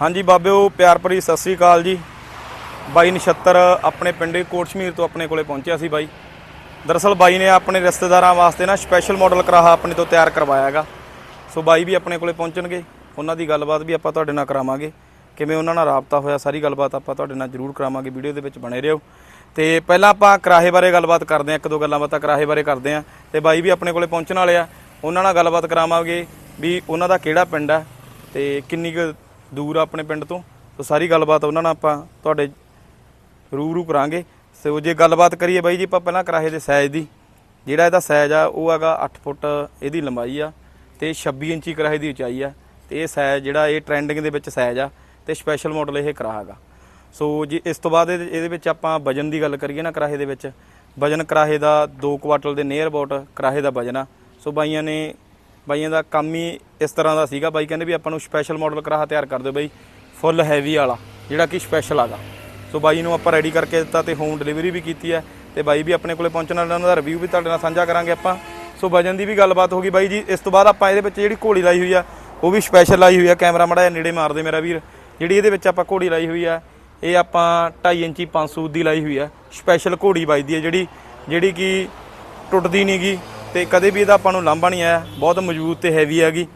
ਹਾਂਜੀ ਬਾਬਿਓ ਪਿਆਰ ਭਰੀ ਸਤਿ ਸ੍ਰੀ ਅਕਾਲ ਜੀ। ਬਾਈ ਨਛੱਤਰ ਆਪਣੇ ਪਿੰਡੇ ਕੋਟਸ਼ਮੀਰ ਤੋਂ ਆਪਣੇ ਕੋਲੇ ਪਹੁੰਚਿਆ ਸੀ ਬਾਈ। ਦਰਅਸਲ ਬਾਈ ਨੇ ਆਪਣੇ ਰਿਸ਼ਤੇਦਾਰਾਂ ਵਾਸਤੇ ਨਾ ਸਪੈਸ਼ਲ ਮਾਡਲ ਕਰਾਹਾ ਆਪਣੇ ਤੋਂ ਤਿਆਰ ਕਰਵਾਇਆ ਹੈਗਾ। ਸੋ ਬਾਈ ਵੀ ਆਪਣੇ ਕੋਲੇ ਪਹੁੰਚਣਗੇ। ਉਹਨਾਂ ਦੀ ਗੱਲਬਾਤ ਵੀ ਆਪਾਂ ਤੁਹਾਡੇ ਨਾਲ ਕਰਾਵਾਂਗੇ। ਕਿਵੇਂ ਉਹਨਾਂ ਨਾਲ ਰਾਬਤਾ ਹੋਇਆ, ਸਾਰੀ ਗੱਲਬਾਤ ਆਪਾਂ ਤੁਹਾਡੇ ਨਾਲ ਜ਼ਰੂਰ ਕਰਾਵਾਂਗੇ। ਵੀਡੀਓ ਦੇ ਵਿੱਚ ਬਣੇ ਰਹੋ। ਤੇ ਪਹਿਲਾਂ ਆਪਾਂ ਕਰਾਹੇ ਬਾਰੇ ਗੱਲਬਾਤ ਕਰਦੇ ਹਾਂ, ਇੱਕ ਦੋ ਗੱਲਾਂ ਬਾਤਾਂ ਕਰਾਹੇ ਬਾਰੇ ਕਰਦੇ ਹਾਂ। ਤੇ ਬਾਈ ਵੀ ਆਪਣੇ ਕੋਲੇ ਪਹੁੰਚਣ ਵਾਲੇ ਆ। ਉਹਨਾਂ ਨਾਲ ਗੱਲਬਾਤ ਕਰਾਵਾਂਗੇ ਵੀ ਉਹਨਾਂ ਦਾ ਕਿਹੜਾ ਪਿੰਡ ਆ ਤੇ ਕਿੰਨੀ ਕੁ ਦੂਰ ਆ ਆਪਣੇ ਪਿੰਡ ਤੋਂ ਸੋ ਸਾਰੀ ਗੱਲਬਾਤ ਉਹਨਾਂ ਨਾਲ ਆਪਾਂ ਤੁਹਾਡੇ ਰੂਬਰੂ ਕਰਾਂਗੇ। ਸੋ ਜੇ ਗੱਲਬਾਤ ਕਰੀਏ ਬਾਈ ਜੀ, ਆਪਾਂ ਪਹਿਲਾਂ ਕਰਾਹੇ ਦੇ ਸਾਈਜ਼ ਦੀ। ਜਿਹੜਾ ਇਹਦਾ ਸਾਈਜ਼ ਆ, ਉਹ ਹੈਗਾ 8 ਫੁੱਟ, ਇਹਦੀ ਲੰਬਾਈ ਆ, ਤੇ 26 ਇੰਚੀ ਕਰਾਹੇ ਦੀ ਉਚਾਈ ਆ। ਤੇ ਇਹ ਸਾਈਜ਼ ਜਿਹੜਾ, ਇਹ ਟ੍ਰੈਂਡਿੰਗ ਦੇ ਵਿੱਚ ਸਾਈਜ਼ ਆ, ਤੇ ਸਪੈਸ਼ਲ ਮਾਡਲ ਇਹ ਕਰਾਹਾ ਹੈਗਾ। ਸੋ ਜੇ ਇਸ ਤੋਂ ਬਾਅਦ ਇਹਦੇ ਇਹਦੇ ਵਿੱਚ ਆਪਾਂ ਵਜਨ ਦੀ ਗੱਲ ਕਰੀਏ ਨਾ ਕਰਾਹੇ ਦੇ ਵਿੱਚ, ਵਜਨ ਕਰਾਹੇ ਦਾ 2 ਕੁਆਟਲ ਦੇ ਨੀਅਰ ਅਬਾਊਟ ਕਰਾਹੇ ਦਾ ਵਜਨ ਆ। ਸੋ ਬਾਈਆਂ ਨੇ ਬਾਈਆਂ ਦਾ ਕੰਮ ਹੀ ਇਸ ਤਰ੍ਹਾਂ ਦਾ ਸੀਗਾ। ਬਾਈ ਕਹਿੰਦੇ ਵੀ ਆਪਾਂ ਨੂੰ ਸਪੈਸ਼ਲ ਮਾਡਲ ਕਰਾਹਾ ਤਿਆਰ ਕਰ ਦਿਓ ਬਾਈ ਫੁੱਲ ਹੈਵੀ ਵਾਲਾ, ਜਿਹੜਾ ਕਿ ਸਪੈਸ਼ਲ ਆਗਾ। ਸੋ ਬਾਈ ਨੂੰ ਆਪਾਂ ਰੈਡੀ ਕਰਕੇ ਦਿੱਤਾ ਤੇ ਹੋਮ ਡਿਲੀਵਰੀ ਵੀ ਕੀਤੀ ਹੈ ਤੇ ਬਾਈ ਵੀ ਆਪਣੇ ਕੋਲੇ ਪਹੁੰਚਣ ਵਾਲਾ ਉਹਨਾਂ ਦਾ ਰਿਵਿਊ ਵੀ ਤੁਹਾਡੇ ਨਾਲ ਸਾਂਝਾ ਕਰਾਂਗੇ ਆਪਾਂ। ਸੋ ਵਜਨ ਦੀ ਵੀ ਗੱਲਬਾਤ ਹੋ ਗਈ ਬਾਈ ਜੀ। ਇਸ ਤੋਂ ਬਾਅਦ ਆਪਾਂ ਇਹਦੇ ਵਿੱਚ ਜਿਹੜੀ ਘੋੜੀ ਲਾਈ ਹੋਈ ਆ, ਉਹ ਵੀ ਸਪੈਸ਼ਲ ਲਾਈ ਹੋਈ ਆ। ਕੈਮਰਾ ਮੜਾ ਨੇੜੇ ਮਾਰਦੇ ਮੇਰਾ ਵੀਰ। ਜਿਹੜੀ ਇਹਦੇ ਵਿੱਚ ਆਪਾਂ ਘੋੜੀ ਲਾਈ ਹੋਈ ਆ, ਇਹ ਆਪਾਂ 2.5 ਇੰਚੀ 500 ਦੀ ਲਾਈ ਹੋਈ ਆ। ਸਪੈਸ਼ਲ ਘੋੜੀ ਬਾਈ ਦੀ ਆ ਜਿਹੜੀ ਜਿਹੜੀ ਕਿ ਟੁੱਟਦੀ ਨਹੀਂਗੀ ਤੇ ਕਦੇ ਵੀ ਇਹਦਾ ਆਪਾਂ ਨੂੰ ਲਾਂਭਾ ਨਹੀਂ ਆਇਆ। ਬਹੁਤ ਮਜ਼ਬੂਤ ਤੇ ਹੈਵੀ ਹੈਗੀ।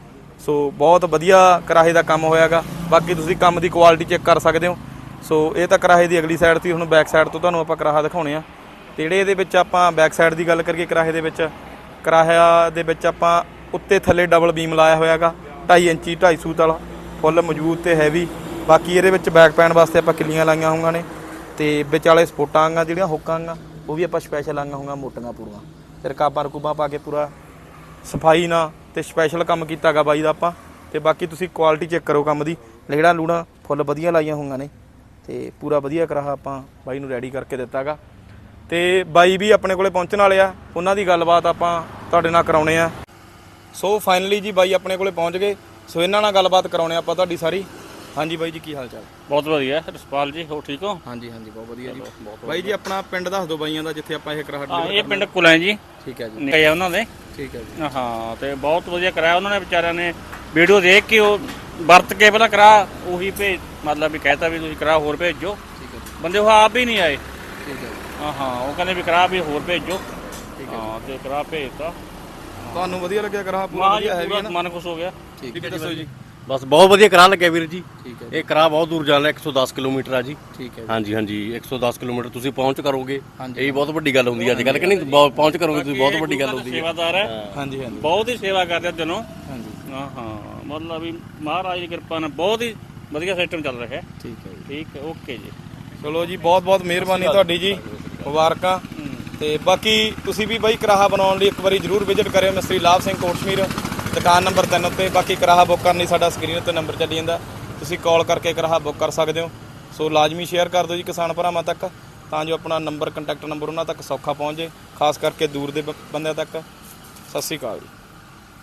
ਸੋ ਬਹੁਤ ਵਧੀਆ ਕਿਰਾਏ ਦਾ ਕੰਮ ਹੋਇਆਗਾ। ਬਾਕੀ ਤੁਸੀਂ ਕੰਮ ਦੀ ਕੁਆਲਿਟੀ ਚੈੱਕ ਕਰ ਸਕਦੇ ਹੋ। ਸੋ ਇਹ ਤਾਂ ਕਿਰਾਏ ਦੀ ਅਗਲੀ ਸਾਈਡ ਸੀ। ਹੁਣ ਬੈਕ ਸਾਈਡ ਤੋਂ ਤੁਹਾਨੂੰ ਆਪਾਂ ਕਿਰਾਇਆ ਦਿਖਾਉਣੇ ਆ। ਤੇ ਜਿਹੜੇ ਇਹਦੇ ਵਿੱਚ ਆਪਾਂ ਬੈਕ ਸਾਈਡ ਦੀ ਗੱਲ ਕਰੀਏ ਕਰਾਹੇ ਦੇ ਵਿੱਚ ਕਿਰਾਇਆ ਦੇ ਵਿੱਚ ਆਪਾਂ ਉੱਤੇ ਥੱਲੇ ਡਬਲ ਬੀਮ ਲਾਇਆ ਹੋਇਆਗਾ। 2.5 ਇੰਚੀ 2.5 ਸੂਤ ਵਾਲਾ। ਫੁੱਲ ਮਜ਼ਬੂਤ ਤੇ ਹੈਵੀ ਬਾਕੀ ਇਹਦੇ ਵਿੱਚ ਬੈਕ ਪੈਣ ਵਾਸਤੇ ਆਪਾਂ ਕਿੱਲੀਆਂ ਲਾਈਆਂ ਹੋਈਆਂ ਨੇ। ਤੇ ਵਿਚਾਲੇ ਸਪੋਰਟਾਂ ਆਂਗਾ ਜਿਹੜੀਆਂ ਹੁੱਕਾਂ ਆਂਗਾ ਉਹ ਵੀ ਆਪਾਂ ਸਪੈਸ਼ਲ ਲਾਈਆਂ ਹੋਈਆਂ, ਮੋਟੀਆਂ ਪੂਰੀਆਂ ਤੇ ਰਕਾਬਾਂ ਰਕੂਬਾ ਪਾ ਕੇ ਪੂਰਾ ਸਫ਼ਾਈ ਨਾਲ ਤੇ ਸਪੈਸ਼ਲ ਕੰਮ ਕੀਤਾਗਾ ਬਾਈ ਦਾ ਆਪਾਂ। ਤੇ ਬਾਕੀ ਤੁਸੀਂ ਕੁਆਲਿਟੀ ਚੈੱਕ ਕਰੋ ਕੰਮ ਦੀ। ਲੇੜਾ ਲੂੜਾ ਫੁੱਲ ਵਧੀਆ ਲਾਈਆਂ ਹੋਈਆਂ ਨੇ ਤੇ ਪੂਰਾ ਵਧੀਆ ਕਰਾਹਾ ਆਪਾਂ ਬਾਈ ਨੂੰ ਰੈਡੀ ਕਰਕੇ ਦਿੱਤਾਗਾ ਤੇ ਬਾਈ ਵੀ ਆਪਣੇ ਕੋਲੇ ਪਹੁੰਚਣ ਵਾਲੇ ਆ, ਉਹਨਾਂ ਦੀ ਗੱਲਬਾਤ ਆਪਾਂ ਤੁਹਾਡੇ ਨਾਲ ਕਰਾਉਣੇ ਆ। ਸੋ ਫਾਈਨਲੀ ਜੀ ਬਾਈ ਆਪਣੇ ਕੋਲੇ ਪਹੁੰਚ ਗਏ। ਸੋ ਇਹਨਾਂ ਨਾਲ ਗੱਲਬਾਤ ਕਰਾਉਣੇ ਆਪਾਂ ਤੁਹਾਡੀ ਸਾਰੀ। ਹਾਂਜੀ ਬਾਈ ਜੀ ਕੀ ਹਾਲ ਚਾਲ? ਬਹੁਤ ਵਧੀਆ। ਰਸਪਾਲ ਜੀ ਹੋ ਠੀਕ ਹੋ? ਹਾਂਜੀ ਹਾਂਜੀ ਬਹੁਤ ਵਧੀਆ ਜੀ। ਬਾਈ ਜੀ ਆਪਣਾ ਪਿੰਡ ਦੱਸ ਦਿਓ ਬਾਈਆਂ ਦਾ ਜਿੱਥੇ ਆਪਾਂ ਇਹ ਕਰਾਹਾ ਹਾਂ ਇਹ ਪਿੰਡ ਕੁਲਾਂ ਜੀ। ਠੀਕ ਹੈ ਜੀ। ਨਿਕਲੇ ਆ ਉਹਨਾਂ ਦੇ। ਠੀਕ ਹੈ ਜੀ। ਹਾਂ ਤੇ ਬਹੁਤ ਵਧੀਆ ਕਰਾਇਆ ਉਹਨਾਂ ਨੇ ਵਿਚਾਰਿਆਂ ਨੇ। ਵੀਡੀਓ ਦੇਖ ਕੇ ਉਹ ਵਰਤ ਕੇ ਪਹਿਲਾਂ ਕਰਾ ਉਹੀ ਭੇਜ ਮਤਲਬ ਵੀ ਕਹਿਤਾ ਵੀ ਤੁਸੀਂ ਕਰਾ ਹੋਰ ਭੇਜੋ। ਠੀਕ ਹੈ ਬੰਦੇ ਉਹ ਆਪ ਹੀ ਨਹੀਂ ਆਏ। ਠੀਕ ਹੈ ਹਾਂ ਹਾਂ ਉਹ ਕਹਿੰਦੇ ਵੀ ਕਰਾ ਵੀ ਹੋਰ ਭੇਜੋ। ਹਾਂ ਤੇ ਕਰਾ ਭੇਜਤਾ। ਤੁਹਾਨੂੰ ਵਧੀਆ ਲੱਗਿਆ ਕਰਾਹਾ ਪੂਰਾ ਵਧੀਆ ਹੈ ਨਾ? ਮਨ ਖੁਸ਼ ਹੋ ਗਿਆ। ਠੀਕ ਹੈ ਦੱਸੋ ਜੀ। ਬਸ ਬਹੁਤ ਵਧੀਆ ਕਰਾ ਲੱਗਿਆ ਵੀਰ ਜੀ। ਠੀਕ ਹੈ ਇਹ ਕਰਾ ਬਹੁਤ ਦੂਰ ਜਾਣਾ 110 ਕਿਲੋਮੀਟਰ ਆ ਜੀ। ਠੀਕ ਹੈ ਹਾਂਜੀ ਹਾਂਜੀ 110 ਕਿਲੋਮੀਟਰ ਤੁਸੀਂ ਪਹੁੰਚ ਕਰੋਗੇ। ਹਾਂਜੀ। ਇਹ ਬਹੁਤ ਵੱਡੀ ਗੱਲ ਹੁੰਦੀ ਹੈ ਅੱਜ ਕੱਲ ਕਿ ਨਹੀਂ ਬਹੁਤ ਪਹੁੰਚ ਕਰੋਗੇ ਤੁਸੀਂ ਬਹੁਤ ਵੱਡੀ ਗੱਲ ਹੁੰਦੀ ਹੈ ਸੇਵਾਦਾਰ ਹੈ। ਹਾਂਜੀ ਹਾਂਜੀ। ਬਹੁਤ ਹੀ ਸੇਵਾ ਕਰਦੇ ਆ ਦਿਨੋਂ। ਹਾਂਜੀ। ਹਾਂ ਹਾਂ। ਮਤਲਬ ਵੀ ਮਹਾਰਾਜ ਦੀ ਕਿਰਪਾ ਨਾਲ ਬਹੁਤ ਹੀ ਵਧੀਆ ਸਿਸਟਮ ਚੱਲ ਰਿਹਾ ਹੈ। ਠੀਕ ਹੈ ਜੀ। ਠੀਕ ਹੈ ਓਕੇ ਜੀ। ਚਲੋ ਜੀ ਬਹੁਤ ਬਹੁਤ ਮਿਹਰਬਾਨੀ ਤੁਹਾਡੀ ਜੀ। ਮੁਬਾਰਕਾਂ। ਤੇ ਬਾਕੀ ਤੁਸੀਂ ਵੀ ਬਾਈ ਕਰਾਹਾ ਬਣਾਉਣ ਲਈ ਇੱਕ ਵਾਰੀ ਜਰੂਰ ਵਿਜ਼ਿਟ ਕਰਿਓ। ਮਿਸਤਰੀ ਲਾਭ ਸਿੰਘ ਕੋਟਸ਼ਮੀਰ। ਦੁਕਾਨ ਨੰਬਰ 3 ਉੱਤੇ, ਬਾਕੀ ਕਰਾਹਾ ਬੁੱਕ ਕਰਨ ਲਈ ਸਾਡਾ ਸਕਰੀਨ ਉੱਤੇ ਨੰਬਰ ਚੱਲੀ ਜਾਂਦਾ। ਤੁਸੀਂ ਕਾਲ ਕਰਕੇ ਕਰਾਹਾ ਬੁੱਕ ਕਰ ਸਕਦੇ ਹੋ। ਸੋ ਲਾਜ਼ਮੀ ਸ਼ੇਅਰ ਕਰ ਦਿਓ ਜੀ ਕਿਸਾਨ ਭਰਾਵਾਂ ਤੱਕ, ਤਾਂ ਜੋ ਆਪਣਾ ਨੰਬਰ ਕੰਟੈਕਟ ਨੰਬਰ ਉਹਨਾਂ ਤੱਕ ਸੌਖਾ ਪਹੁੰਚ ਜੇ ਖਾਸ ਕਰਕੇ ਦੂਰ ਦੇ ਬੰਦਿਆਂ ਤੱਕ। ਸਤਿ ਸ੍ਰੀ ਅਕਾਲ ਜੀ।